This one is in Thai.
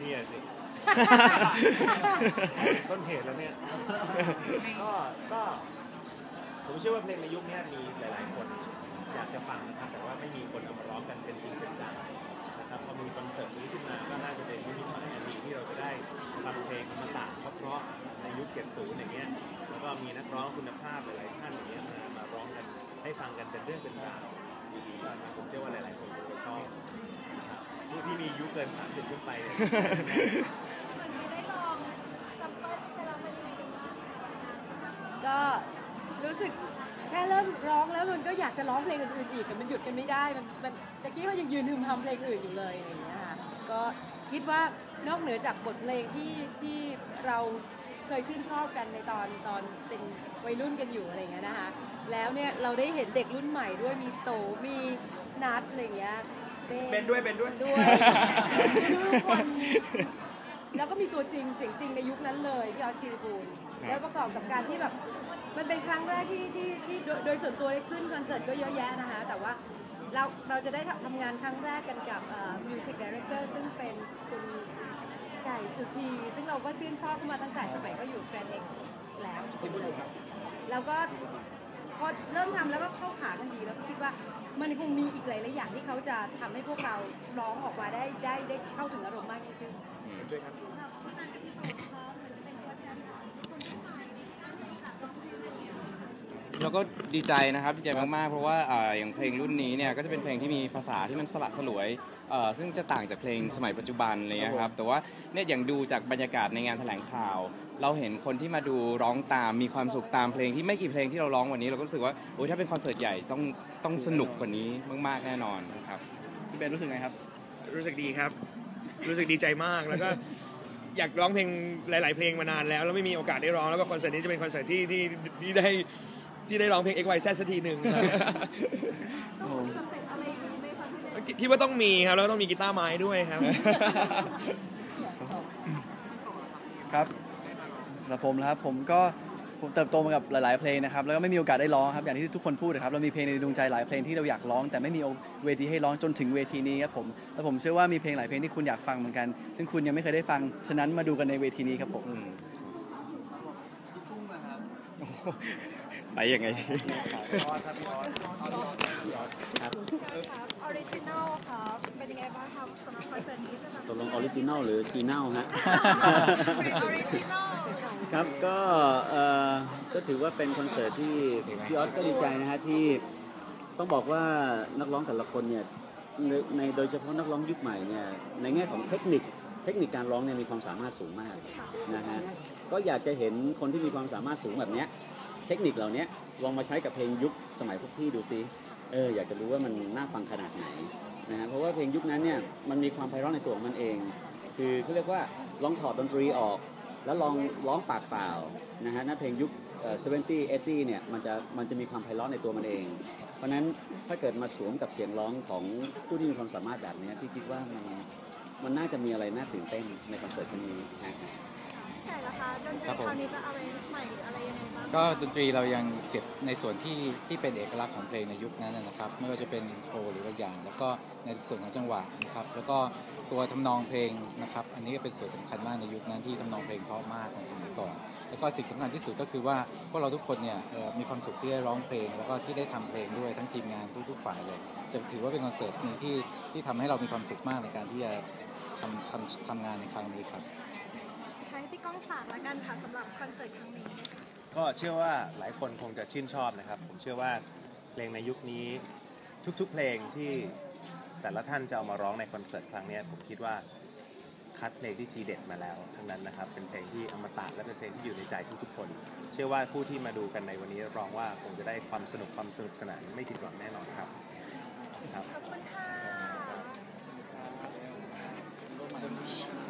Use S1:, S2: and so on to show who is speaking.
S1: เนี่ยสิ ต้นเหตุแล้วเนี่ย ก็ก็ ผมเชื่อว่าเพลงในยุคนี้มีหลาย ๆ คนอยากจะฟังนะครับแต่ว่าไม่มีคนเอามาร้องกันเป็นจริงเป็นจังนะครับพอมีคอนเสิร์ตนี้ขึ้นมาก็น่าจะเป็นนิมิตหมายอันดีที่เราจะได้ฟังเพลงอมตะเพราะๆในยุค70อย่างเงี้ยแล้วก็มีนักร้องคุณภาพหลาย ๆ ท่านอย่างเงี้ยมามาร้องกันให้ฟังกันเป็นเรื่องเป็นราวดีๆก็ผมเชื่อว่า มีอายุเกิน30ขึ้นไปเนี่ย
S2: ได้ลองซัมเปิลไปลองเป็นยังไงกันบ้าง
S3: ก็รู้สึกแค่เริ่มร้องแล้วมันก็อยากจะร้องเพลงอื่นๆอีกแต่มันหยุดกันไม่ได้ มันมันตะกี้ว่ายังยืนฮึมทำเพลงอื่นอยู่เลยอะไรอย่างเงี้ยค่ะก็คิดว่านอกเหนือจากบทเพลงที่ที่เราเคยชื่นชอบกันในตอนตอนเป็นวัยรุ่นกันอยู่อะไรอย่างเงี้ยนะคะแล้วเนี่ยเราได้เห็นเด็กรุ่นใหม่ด้วยมีโตมีนัดอะไรอย่างเงี้ยต้
S4: เป็นด้วยเป็นด้วย
S3: ด้วยทุกคนแล้วก็มีตัวจริงเสียงจริงในยุคนั้นเลยพี่ออสคิริบูลแล้วประกอบกับการที่แบบมันเป็นครั้งแรกที่ที่ที่โดยโดยส่วนตัวได้ขึ้นคอนเสิร์ตก็เยอะแยะนะคะ แต่ว่าเราเราจะได้ทำงานครั้งแรกกันกับมิวสิกดีเรคเตอร์ซึ่งเป็นคุณไก่สุธีซึ่งเราก็ชื่นชอบเขามาตั้งแต่สมัยก็อยู่แกรนด์เอ็กซ์แล้วแล้วก็พอเริ่มทำแล้วก็เข้าขากันดีแล้วก็คิดว่า มันคงมีอีกหลายๆอย่างที่เขาจะทำให้พวกเราร้องออกมาได้ได้ได้เข้าถึงอารมณ์มากยิ่งขึ้น
S4: ด้วยครับ
S2: พี่นันกับพี่โต เรา
S5: ก็ดีใจนะครับดีใจมากๆเพราะว่าอ่าอย่างเพลงรุ่นนี้เนี่ยก็จะเป็นเพลงที่มีภาษาที่มันสละสลวยเอ่อซึ่งจะต่างจากเพลงสมัยปัจจุบันอะไรเลยนะครับแต่ว่าเนี่ยอย่างดูจากบรรยากาศในงานแถลงข่าว เราเห็นคนที่มาดูร้องตามมีความสุขตามเพลงที่ไม่กี่เพลงที่เราร้องวันนี้เราก็รู้สึกว่าโอ้ยถ้าเป็นคอนเสิร์ตใหญ่ต้องต้องสนุกกว่านี้มากๆแน่นอนนะครับ
S6: พี่เบนรู้สึกไงครับ
S4: รู้สึกดีครับ รู้สึกดีใจมากแล้วก็ อยากร้องเพลงหลาย ๆ เพลงมานานแล้วแล้วไม่มีโอกาสได้ร้องแล้วก็คอนเสิร์ตนี้จะเป็นคอนเสิร์ตที่ที่ที่ได้ ที่ได้ร้องเพลง X Y Z สักทีหนึ่งครับ
S2: ต้องมีสเต็ปอะไรดีไหมคะพี่เบน
S4: คิดว่าต้องมีครับแล้วก็ต้องมีกีตาร์ไม้ด้วยครับ
S6: ครับสำหรับผมนะครับผมก็ผมเติบโตมากับหลาย ๆ เพลงนะครับแล้วก็ไม่มีโอกาสได้ร้องครับอย่างที่ทุกคนพูดนะครับเรามีเพลงในดวงใจหลายเพลงที่เราอยากร้อง แต่ไม่มีเวทีให้ร้องจนถึงเวทีนี้ครับผมแล้วผมเชื่อว่ามีเพลงหลายเพลงที่คุณอยากฟังเหมือนกัน ซึ่งคุณยังไม่เคยได้ฟังฉะนั้นมาดูกันในเวทีนี้ครับผม
S5: อืม ไปยังไง
S2: ครับออริจินอลครับเป็นยังไงบ้างครับสำหรับคอนเสิร์ตนี้จะแบบ
S7: ตกลงออริจินอลหรือจีเนลฮะ
S2: ออริจินอล
S7: ครับก็เอ่อก็ถือว่าเป็นคอนเสิร์ตที่พี่ออสก็ดีใจนะฮะที่ต้องบอกว่านักร้องแต่ละคนเนี่ยในในโดยเฉพาะนักร้องยุคใหม่เนี่ยในแง่ของเทคนิคเทคนิคการร้องเนี่ยมีความสามารถสูงมากนะฮะก็อยากจะเห็นคนที่มีความสามารถสูงแบบเนี้ย เทคนิคเหล่านี้ลองมาใช้กับเพลงยุคสมัยพวกพี่ดูซิเอออยากจะรู้ว่ามันน่าฟังขนาดไหนนะฮะเพราะว่าเพลงยุคนั้นเนี่ยมันมีความไพเราะในตัวของมันเอง คือเขาเรียกว่าลองถอดดนตรีออก แล้วลองร้องปากเปล่านะฮะนั่นเพลงยุคเอ่อ70 80เนี่ยมันจะมันจะมีความไพเราะในตัวมันเอง เพราะนั้นถ้าเกิดมาสวมกับเสียงร้องของผู้ที่มีความสามารถแบบนี้พี่คิดว่ามันมันน่าจะมีอะไรน่าตื่นเต้นในคอนเสิร์ตครั้งนี้นะครับ
S2: แต่ละคะดนตรีคราวนี้จะ arrange ใหม่หรืออะไรยังไงบ้าง
S8: ก็ดนตรีเรายังเก็บในส่วนที่ที่เป็นเอกลักษณ์ของเพลงในยุคนั้นนะนะครับไม่ว่าจะเป็นอินโทรหรือว่าอย่าง แล้วก็ในส่วนของจังหวะนะครับ แล้วก็ตัวทำนองเพลงนะครับ อันนี้ก็เป็นส่วนสำคัญมากในยุคนั้นที่ทำนองเพลงเพราะมากในสมัยก่อน แล้วก็สิ่งสำคัญที่สุดก็คือว่าพวกเราทุกคนเนี่ยเอ่อมีความสุขที่ได้ร้องเพลง แล้วก็ที่ได้ทำเพลงด้วยทั้งทีมงานทุกๆฝ่ายเลย จะถือว่าเป็นคอนเสิร์ตหนึงที่ที่ทำให้เรามีความสุขมากในการที่จะทำทำทำงานในครั้งนี้ครับ
S2: สุดท้ายพี่ก้องฝากละกันค่ะสำหรับคอนเสิร์ตครั้งนี้
S1: ก็เชื่อว่าหลายคนคงจะชื่นชอบนะครับ ผมเชื่อว่าเพลงในยุคนี้ทุกๆเพลงที่แต่ละท่านจะเอามาร้องในคอนเสิร์ตครั้งเนี้ยผมคิดว่าคัดเพลงที่ทีเด็ดมาแล้ว ทั้งนั้นนะครับเป็นเพลงที่อมตะและเป็นเพลงที่อยู่ในใจทุกๆคน เชื่อว่าผู้ที่มาดูกันในวันนี้รับรองว่าคงจะได้ความสนุกความสนุกสนานไม่ผิดหวังแน่นอนครับครับ
S2: ขอบคุณค่ะ